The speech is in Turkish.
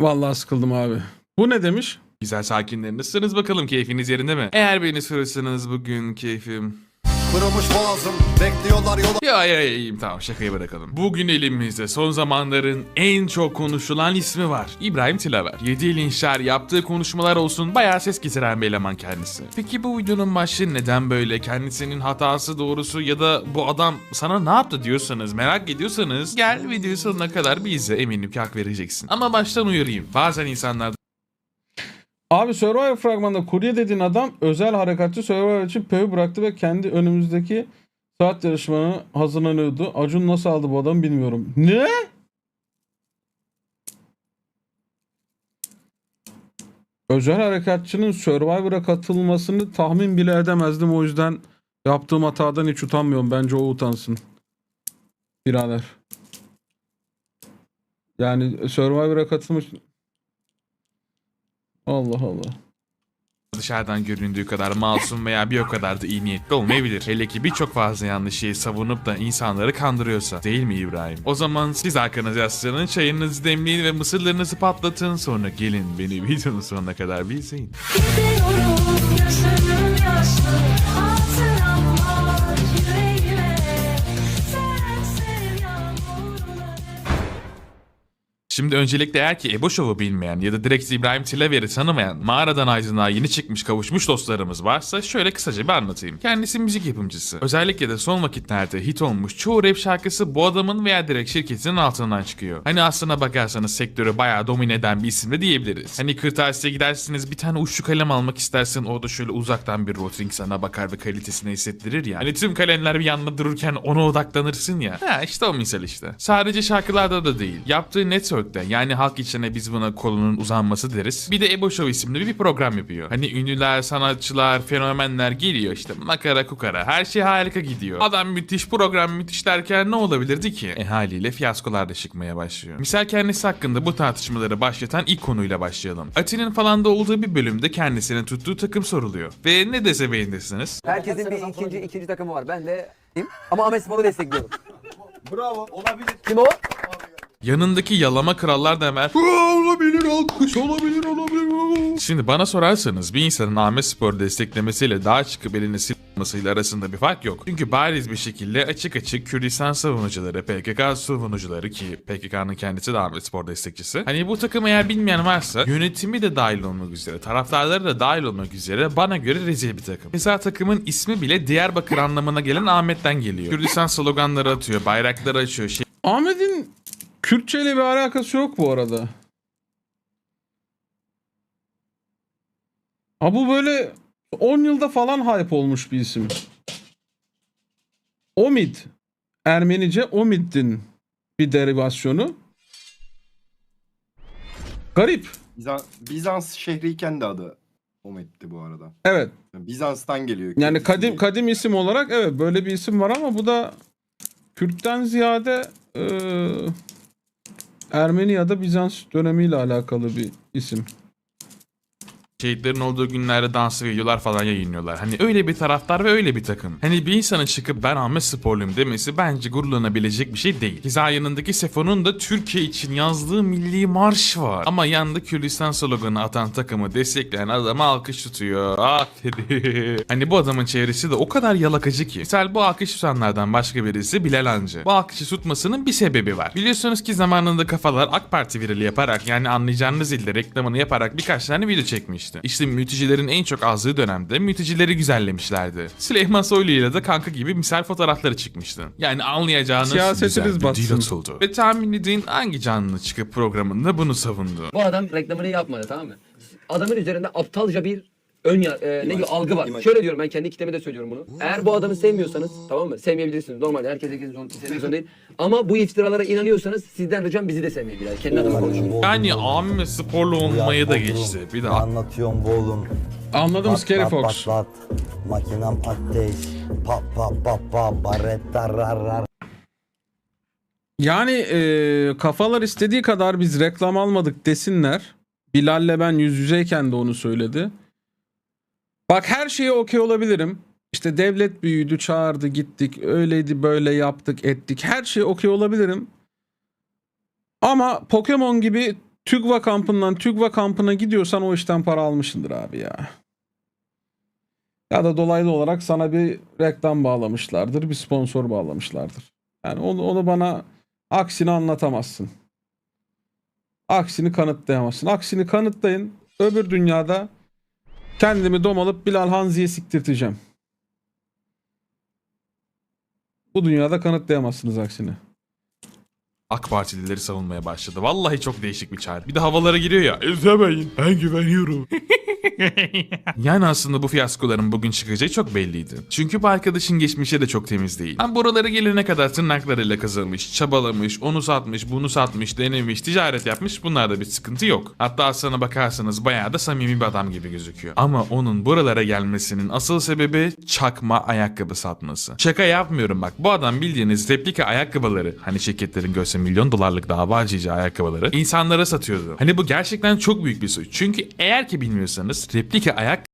Vallahi sıkıldım abi. Bu ne demiş? Güzel sakinler nasılsınız bakalım keyfiniz yerinde mi? Eğer beni sorarsanız bugün keyfim... Kırılmış boğazım bekliyorlar yola Ya ya iyiyim tamam şakayı bırakalım. Bugün elimizde son zamanların en çok konuşulan ismi var. İbrahim Tilaver. Yedi linçler yaptığı konuşmalar olsun bayağı ses getiren bir eleman kendisi. Peki bu videonun başlığı neden böyle? Kendisinin hatası doğrusu ya da bu adam sana ne yaptı diyorsanız merak ediyorsanız gel videoyu sonuna kadar bir izle eminim ki hak vereceksin. Ama baştan uyarayım. Bazen insanlar Abi Survivor fragmanında kurye dediğin adam özel harekatçı Survivor için pöv bıraktı ve kendi önümüzdeki saat yarışmana hazırlanıyordu. Acun nasıl aldı bu adamı bilmiyorum. Ne? Özel harekatçının Survivor'a katılmasını tahmin bile edemezdim. O yüzden yaptığım hatadan hiç utanmıyorum. Bence o utansın. Birader. Yani Survivor'a katılmış... Allah Allah. dışarıdan göründüğü kadar masum veya bir o kadar da iyi niyetli olmayabilir. Hele ki birçok fazla yanlış şeyi savunup da insanları kandırıyorsa. Değil mi İbrahim? O zaman siz arkanıza yaslanın, çayınızı demleyin ve mısırlarınızı patlatın. Sonra gelin beni videonun sonuna kadar bir izleyin. Gidiyorum Şimdi öncelikle eğer ki Ebo Show'u bilmeyen ya da direkt İbrahim Tilaver'i tanımayan mağaradan aydınlığa yeni çıkmış kavuşmuş dostlarımız varsa şöyle kısaca bir anlatayım. Kendisi müzik yapımcısı. Özellikle de son vakitlerde hit olmuş çoğu rap şarkısı bu adamın veya direkt şirketinin altından çıkıyor. Hani aslına bakarsanız sektörü bayağı domine eden bir isim de diyebiliriz. Hani kırtasiye gidersiniz bir tane uçlu kalem almak istersin o da şöyle uzaktan bir rotring sana bakar ve kalitesini hissettirir ya. Hani tüm kalemler bir yanda dururken ona odaklanırsın ya. Ha işte o misal işte. Sadece şarkılarda da değil. Yaptığı network'te yani halk içine biz buna kolunun uzanması deriz. Bir de Ebo Show isimli bir program yapıyor. Hani ünlüler, sanatçılar, fenomenler geliyor işte makara kukara her şey harika gidiyor. Adam müthiş program müthiş derken ne olabilirdi ki? E haliyle fiyaskolar da çıkmaya başlıyor. Misal kendisi hakkında bu tartışmaları başlatan ilk konuyla başlayalım. Ati'nin falan da olduğu bir bölümde kendisinin tuttuğu takım soruluyor. Ve ne dese beğenirsiniz? Herkesin bir ikinci ikinci takımı var. Ben de ama Ahmet Spor'u destekliyorum. Bravo olabilir Kim o? Yanındaki yalama krallar da hemen "Aa, olabilir alkış olabilir olabilir. Şimdi bana sorarsanız bir insanın Ahmet Spor desteklemesiyle daha çıkıp elini silmesiyle arasında bir fark yok. Çünkü bariz bir şekilde açık açık Kürdistan savunucuları, PKK savunucuları ki PKK'nın kendisi de Ahmet Spor destekçisi. Hani bu takım eğer bilmeyen varsa yönetimi de dahil olmak üzere, taraftarları da dahil olmak üzere bana göre rezil bir takım. Mesela takımın ismi bile Diyarbakır anlamına gelen Ahmet'ten geliyor. Kürdistan sloganları atıyor, bayrakları açıyor, şey Ahmet'in Kürtçe ile bir alakası yok bu arada. Ha bu böyle 10 yılda falan hype olmuş bir isim. Omid. Ermenice Omid'in bir derivasyonu. Garip. Bizans, Bizans şehriyken de adı Omet'ti bu arada. Evet. Yani Bizans'tan geliyor. Yani kadim kadim isim olarak evet böyle bir isim var ama bu da Kürt'ten ziyade eee Ermeni ya da Bizans dönemiyle alakalı bir isim. Şehitlerin olduğu günlerde dans videolar falan yayınlıyorlar. Hani öyle bir taraftar ve öyle bir takım. Hani bir insanın çıkıp ben Ahmet Sporluyum demesi bence gururlanabilecek bir şey değil. Keza yanındaki Sefo'nun da Türkiye için yazdığı milli marş var. Ama yanında Kürdistan sloganı atan takımı destekleyen adama alkış tutuyor. Aferin. hani bu adamın çevresi de o kadar yalakacı ki. Misal bu alkış tutanlardan başka birisi Bilal Hancı. Bu alkışı tutmasının bir sebebi var. Biliyorsunuz ki zamanında kafalar AK Parti virali yaparak yani anlayacağınız ilde reklamını yaparak birkaç tane video çekmişti. İşte mültecilerin en çok azdığı dönemde mültecileri güzellemişlerdi. Süleyman Soylu ile de kanka gibi misal fotoğrafları çıkmıştı. Yani anlayacağınız Siyasetiniz güzel bir dil batsın. atıldı. Ve tahmin edin hangi canlı çıkıp programında bunu savundu. Bu adam reklamını yapmadı tamam mı? Adamın üzerinde aptalca bir ön ya, e, ne diyor algı var. imaj. Şöyle diyorum ben kendi kitleme de söylüyorum bunu. Eğer bu adamı sevmiyorsanız tamam mı? Sevmeyebilirsiniz. Normal herkes herkesin zor, sevmek zorunda değil. Ama bu iftiralara inanıyorsanız sizden ricam bizi de sevmeyin biraz. Kendi adıma konuşuyorum. Yani Ahmet sporlu olmayı da geçti. Bir de Anlatıyorum bu oğlum. Anladım Scary Pat, pat, Fox. Patlat. Makinem ateş. Pa pa pa pa baretta rar rar. Yani e, kafalar istediği kadar biz reklam almadık desinler. Bilal'le ben yüz yüzeyken de onu söyledi. Bak her şeye okey olabilirim. İşte devlet büyüdü, çağırdı, gittik, öyleydi, böyle yaptık, ettik. Her şeye okey olabilirim. Ama Pokemon gibi TÜGVA kampından TÜGVA kampına gidiyorsan o işten para almışsındır abi ya. Ya da dolaylı olarak sana bir reklam bağlamışlardır, bir sponsor bağlamışlardır. Yani onu, onu bana aksini anlatamazsın. Aksini kanıtlayamazsın. Aksini kanıtlayın. Öbür dünyada kendimi domalıp Bilal Hanzi'ye siktirteceğim. Bu dünyada kanıtlayamazsınız aksini. AK Partilileri savunmaya başladı. Vallahi çok değişik bir çağrı. Bir de havalara giriyor ya. İzlemeyin. Ben güveniyorum. yani aslında bu fiyaskoların bugün çıkacağı çok belliydi. Çünkü bu arkadaşın geçmişi de çok temiz değil. Hem buralara gelene kadar tırnaklarıyla kazanmış, çabalamış, onu satmış, bunu satmış, denemiş, ticaret yapmış. Bunlarda bir sıkıntı yok. Hatta aslına bakarsanız bayağı da samimi bir adam gibi gözüküyor. Ama onun buralara gelmesinin asıl sebebi çakma ayakkabı satması. Şaka yapmıyorum bak. Bu adam bildiğiniz replika ayakkabıları, hani şirketlerin görse milyon dolarlık dava açacağı ayakkabıları insanlara satıyordu. Hani bu gerçekten çok büyük bir suç. Çünkü eğer ki bilmiyorsanız replika ayakkabı